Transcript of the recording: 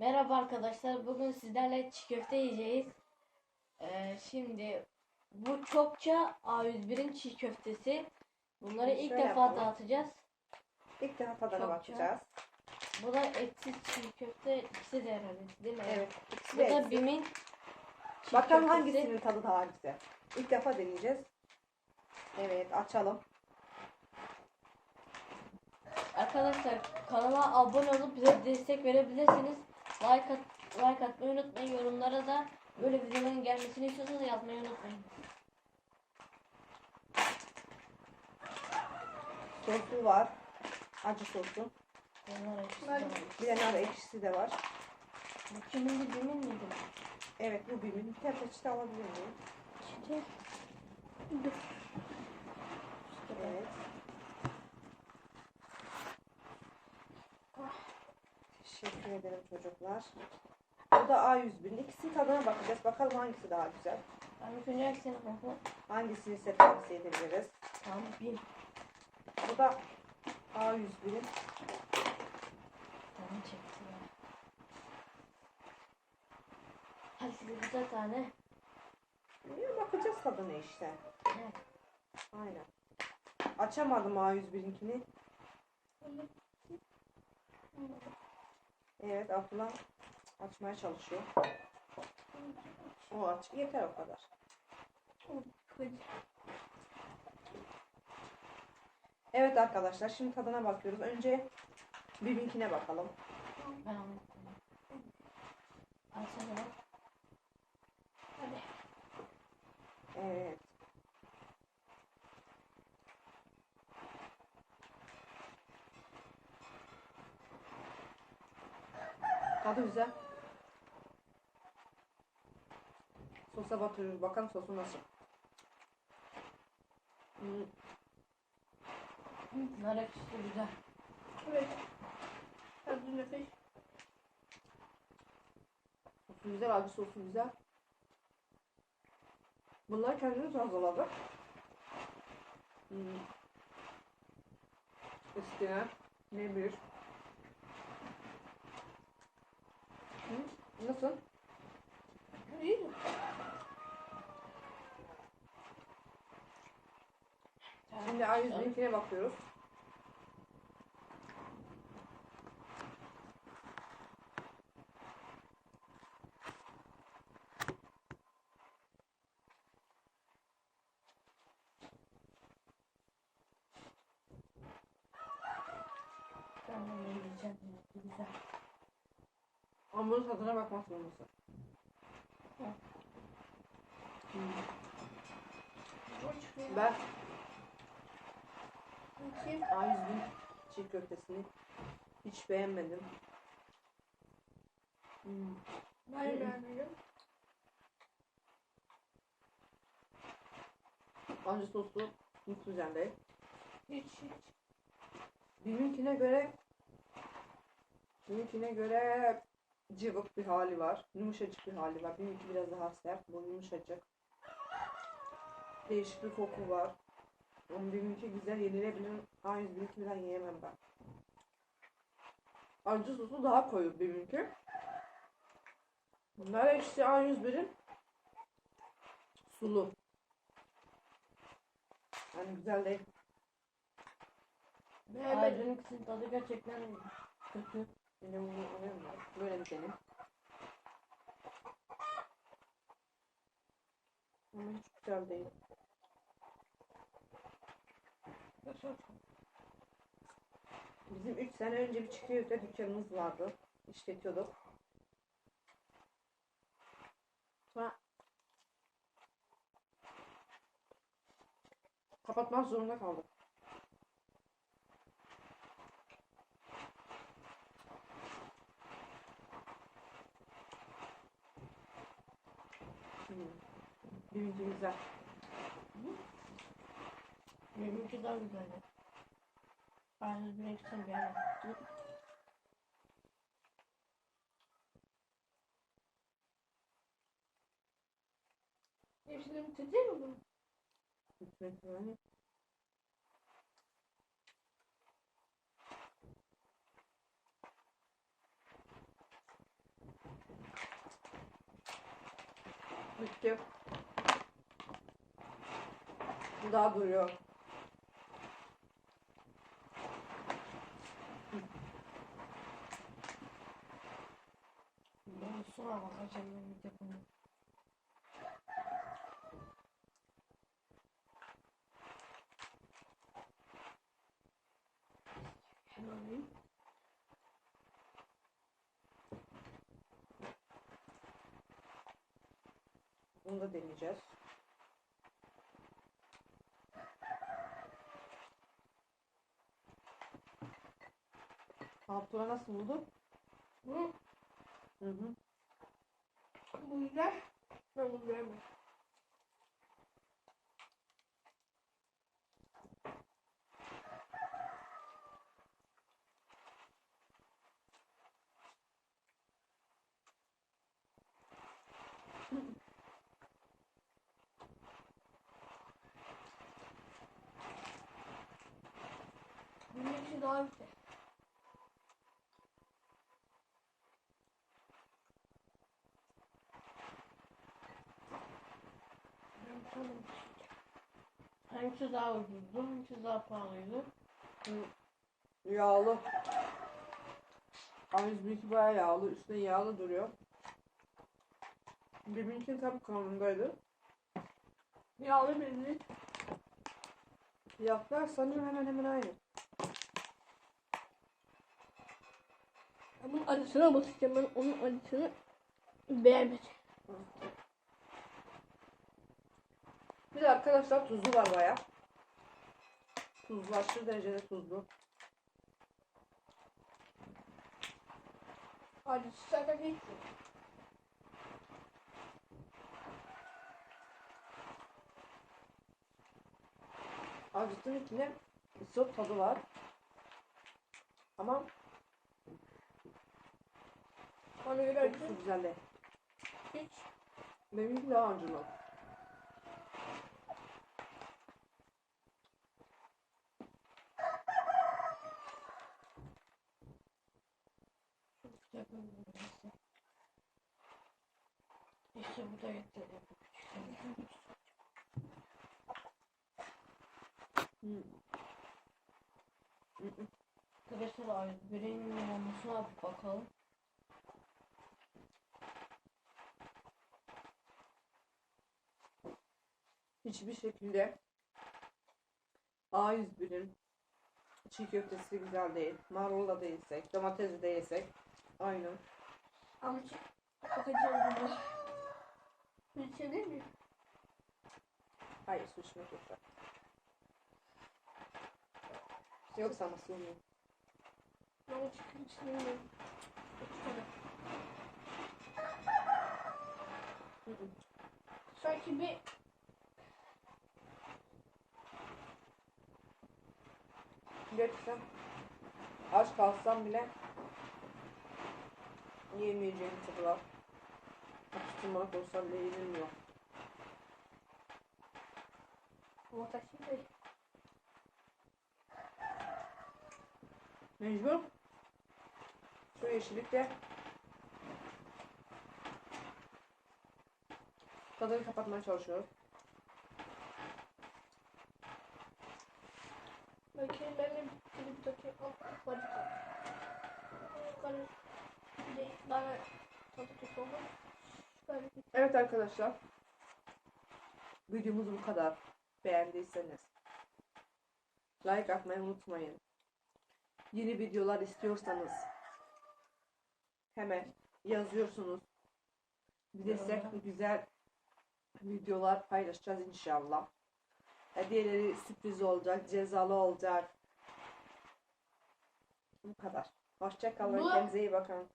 Merhaba arkadaşlar. Bugün sizlerle çiğ köfte yiyeceğiz. Ee, şimdi bu çokça A101'in çiğ köftesi. Bunları ilk defa yapalım. dağıtacağız. İlk defa tadına bakacağız. Bu da etsiz çiğ köfte. İkisi de herhalde değil mi? Evet. ikisi Bu de da eksiz. Bim'in çiğ Bakalım köftesi. hangisinin tadı daha güzel. İlk defa deneyeceğiz. Evet açalım. Arkadaşlar kanala abone olup bize destek verebilirsiniz. Like, at, like atmayı unutmayın. Yorumlara da böyle videoların gelmesini istiyorsanız yazmayı unutmayın. Sosu var. Acı sosu. Yorumlara ikisi de var. Bir de nar ekşisi de var. Bu kimin de Bim'in miydi? Evet bu birbirinin bir tane peçete alabilir miyim? İşte. Dur. Evet. Teşekkür ederim çocuklar. Bu da A101'in. İkisinin tadına bakacağız. Bakalım hangisi daha güzel. Ben hepsini bakma. Hangisini size tavsiye edebiliriz. Tamam bin. Bu da A101'in. Tamam çekti ya. Hadi size bir tane. Ya bakacağız tadına işte. Evet. Aynen. Açamadım A101'inkini. Evet Abdullah açmaya çalışıyor. O aç. Yeter o kadar. Evet arkadaşlar şimdi tadına bakıyoruz. Önce Bib'inkine bakalım. Ben anlattım. Al sana bak. Hadi. Evet. Tadı güzel. Sosa batırıyoruz. Bakalım sosu nasıl. Hmm, Nar ekşisi güzel. Evet. Tadı nefis. Sosu güzel, acı sosu güzel. Bunları kendimiz hazırladık. Hmm. İsteyen ne bir. Hı? Nasıl? İyi. Şimdi A101'inkine bakıyoruz. Ben de yiyeceğim. Güzel. Ama bunun tadına bakmak zorundasın. Ben Bakayım. A101 çiğ köftesini hiç beğenmedim. Hmm. Ben beğenmedim. Acı soslu hiç güzel değil. Hiç hiç. Benimkine göre benimkine göre cıvık bir hali var. Yumuşacık bir hali var. Benimki biraz daha sert. Bu yumuşacık. Değişik bir koku var. Ama benimki güzel yenilebilir. A101'inkinden yiyemem ben. Acı sosu daha koyu benimki. Bunlar işte A101'in sulu. Yani güzel değil. Beğenmedim. Ayrıca ikisinin tadı gerçekten kötü. Yine bunu alıyorum ben. Böyle bir deneyim. Ama hiç güzel değil. Bizim 3 sene önce bir çikolata dükkanımız vardı. İşletiyorduk. Sonra kapatmak zorunda kaldık. Hmm. Birinci güzel. Benimki daha güzeldi. Ayrıca bir ikisini beğenmedim. Hepsini bitirdi mi bu? Bitmek. Bitti. Daha duruyor. Ben sonra bakacağım da deneyeceğiz. Abdullah nasıl buldu? Bu, Hı hı. bu güzel. Ben bunu beğenmedim. Ben sanırım Hangisi daha ucuzdu, hangisi daha pahalıydı? Yağlı. A101'inki bayağı yağlı. Üstüne yağlı duruyor. Birbirinkinin tabii kanundaydı. Yağlı birini. Fiyatlar sanırım hemen hemen aynı. Bunun acısına basacağım. Ben onun acısını beğenmedim. Bir de arkadaşlar tuzlu var bayağı. Tuzlu aşırı derecede tuzlu. Acısı zaten hiç yok. Acısının içinde isot tadı var. Ama Bana göre kokusu acı güzel değil. hiç. Benimki daha acılı. İşte bu da. Hı hı. Arkadaşlar ay bireyin bir bakalım. Hiçbir şekilde A101'in çiğ köftesi güzel değil. Marula da yesek, domatesi de yesek aynı. Ama çok acı oldu. Bir şey değil mi? Hayır su içmek yok. Yoksa ama su mu? Ama çıkın hı. Sanki bir Gerçekten aç kalsam bile yiyemeyeceğim tadılar. Atıştırmalık olsa bile yenilmiyor. Mecbur. Şu yeşillikle tadını kapatmaya çalışıyoruz. Belki ben de bir takayım. Al, hadi. Yukarı. Bir de bana. Evet arkadaşlar. Videomuz bu kadar. Beğendiyseniz like atmayı unutmayın. Yeni videolar istiyorsanız hemen yazıyorsunuz. Bilirsek güzel videolar paylaşacağız inşallah. Hediyeleri sürpriz olacak, cezalı olacak. Bu kadar. Hoşçakalın. Kendinize iyi bakın.